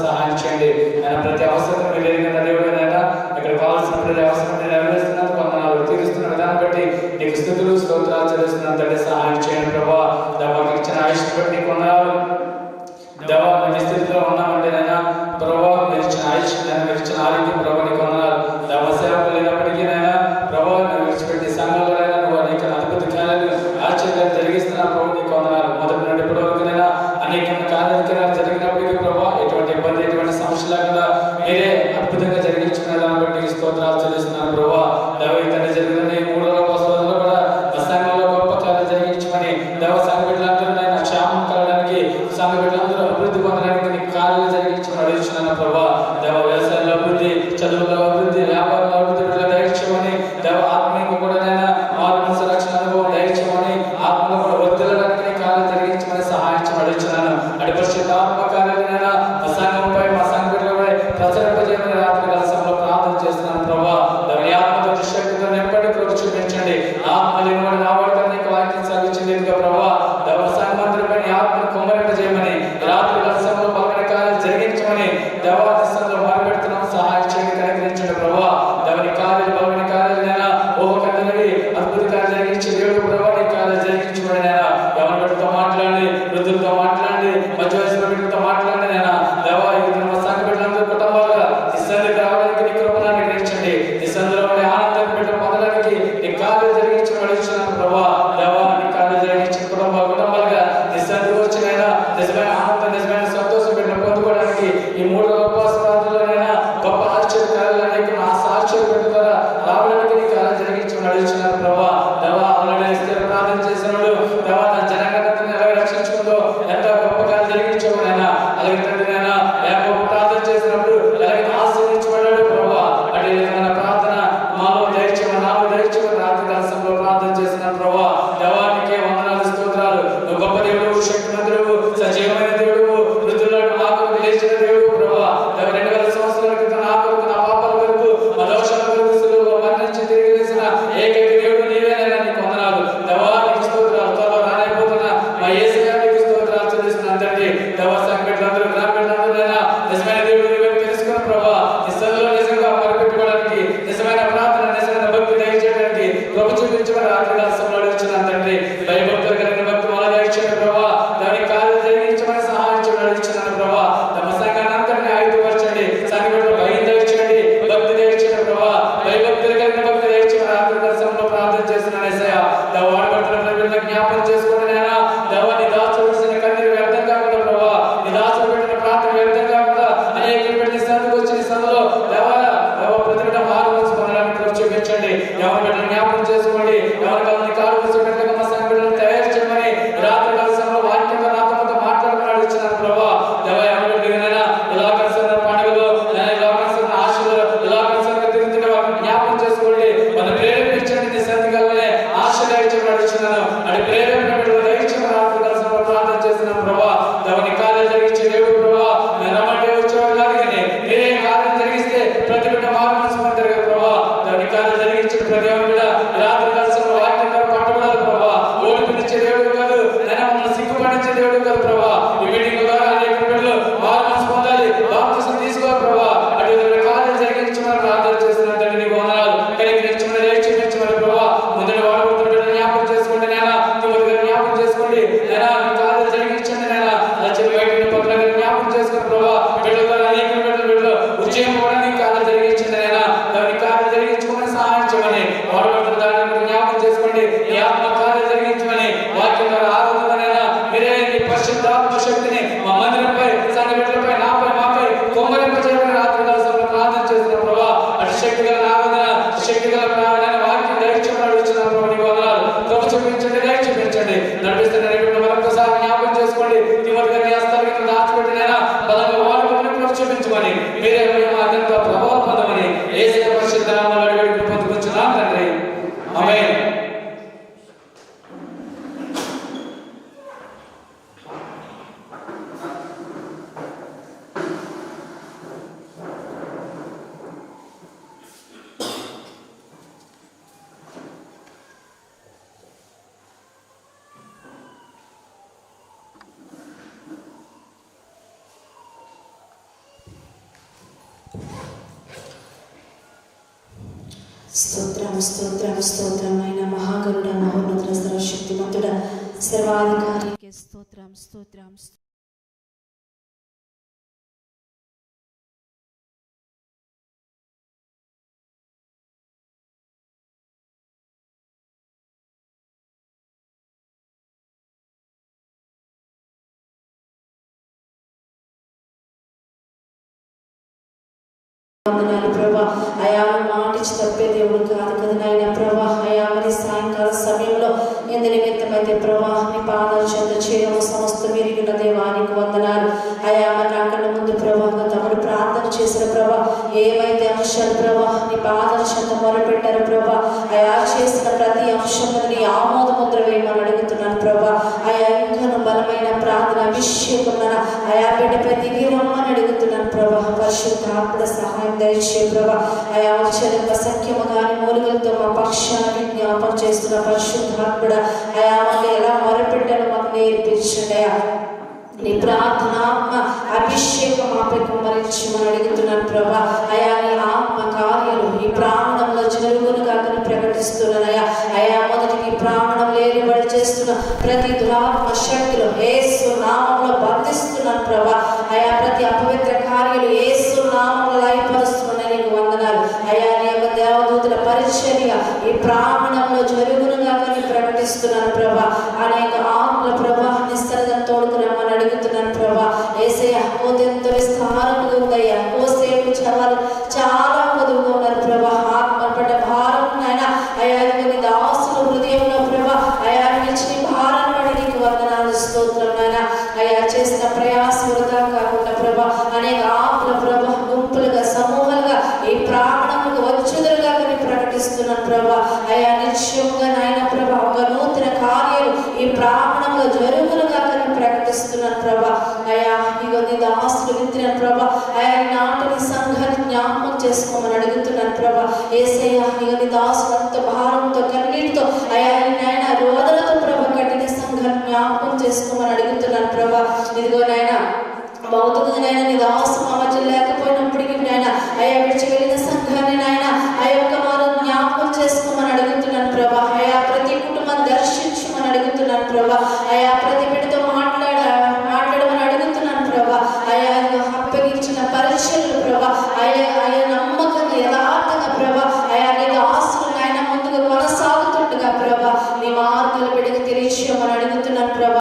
సహాయం చేయండి. నేను ప్రతి అవసరం మీరు ఎదిగిన కావాల్సిన ప్రతి అవసరం నేను బట్టి నీకు స్థుతులు సహాయం చేయండి ప్రభా. దేవా ఇచ్చిన ఆయుష్ దేవా మంచి స్థితిలో నైనా ప్రభా ఆయుష్ ఆరోగ్యం ప్రభా నీకు ఉన్నారు దేవ లేనప్పటికీ నైనా ప్రభా విడిచిపెట్టి సంఘంలో నువ్వు అద్భుత కార్యాలు ఆశ్చర్యాలు జరిగిస్తున్నావు. That was a bit later. మీద నిజమైన ఆనందం నిజమైన సంతోషం పెట్టిన పొందుకోవడానికి ఈ మూడు గొప్ప స్తోత్రం స్తోత్రం స్తోత్రం అయిన మహాగరుడ మహోన్నతుల సర్వశక్తిమంతుడ సర్వాధికారికి స్తోత్రం స్తోత్రం. వందనాలు ప్రభా అయా మాటిచ్చి తప్పే దేవుడు కాదు కదా నాయన. ప్రభా అయా మరి సాయంకాల సమయంలో ఎందు నిమిత్తమైతే ప్రభా నీ పాదాలు చెంత చేయడం సమస్త విరిగిన దేవానికి వందనాలు. అయా మరి నాకన్నా ముందు ప్రభావ తమను ప్రార్థన చేసిన ప్రభా ఏమైతే అంశాలు ప్రభా నీ పాదాల చెంత మొరపెట్టారు ప్రభా అయా చేసిన ప్రతి అంశం నీ ఆమోద ముద్ర వేయమని అడుగుతున్నాను ప్రార్థన అభిషేకం అయా బిడ్డ దిగి రమ్మని అడుగుతున్నాను ప్రభా. పరిశుద్ధాత్మ సహాయం దయచే ప్రభా. అయా ఆశ్చర్యంగా అసంఖ్యము కానీ మూలుగులతో మా పక్షాన్ని జ్ఞాపం చేస్తున్న పరిశుద్ధాత్ముడ అయా మాకు ఎలా మొరపెట్టను మాకు నేర్పించండి అయా. నీ ప్రార్థన ఆత్మ అభిషేకం ఆపై కుమరించమని అడుగుతున్నాను ప్రభా. అయా నీ ఆత్మ కార్యాలు నీ ప్రాంగణంలో అయా మొదటి నీ ప్రాంగణం లేనిబడి చేస్తున్న ప్రతి దురాత్మ శక్తులు ఏసు నామంలో బంధిస్తున్నాను ప్రభా. అయా ప్రతి అపవిత్ర కార్యాలు ఏసు నామంలో లయపరుస్తున్నాను నీకు వందనాలు. అయా నీ యొక్క దేవదూతుల పరిచర్య ఈ ప్రాంగణంలో జరుగునుగా కానీ ప్రకటిస్తున్నాను ప్రభా. అనేక ఆత్మల ప్రభా నిస్తరదం తోడుకు రమ్మని అడుగుతున్నాను ప్రభా. ఏసే కోత విస్తారం చేసిన ప్రయాస వృధా కాకుండా ప్రభా అనేక ఆపుల ప్రభా గుంపులుగా సమూహాలుగా ఈ ప్రాణములకు వచ్చుదలుగా అని ప్రకటిస్తున్నాను ప్రభా. అయా నిశ్చయంగా నాయన ప్రభా ఒక నూతన కార్యాలు ఈ ప్రాణంలో జరుగులుగా అని ప్రకటిస్తున్నాను ప్రభా. అయా ఇగో నీ దాస్తులు విత్తిన ప్రభా. అయా నాటిని సంఘాన్ని జ్ఞాపకం చేసుకోమని అడుగుతున్నాను ప్రభా. ఏసయ్యా ఇగో నీ దాసులు అంత భారంతో కన్నీటితో అయా నాయన రోదలతో ప్రభా జ్ఞాపకం చేసుకోమని అడుగుతున్నాను ప్రభా. ఇదిగో నాయన బాగుతుంది నాయన నీ దాసు మధ్య లేకపోయినప్పటికీ నాయన అయ్యా విడిచి వెళ్ళిన సంఘాన్ని నాయన ఆ యొక్క వారు జ్ఞాపకం చేసుకోమని అడుగుతున్నాను ప్రభా.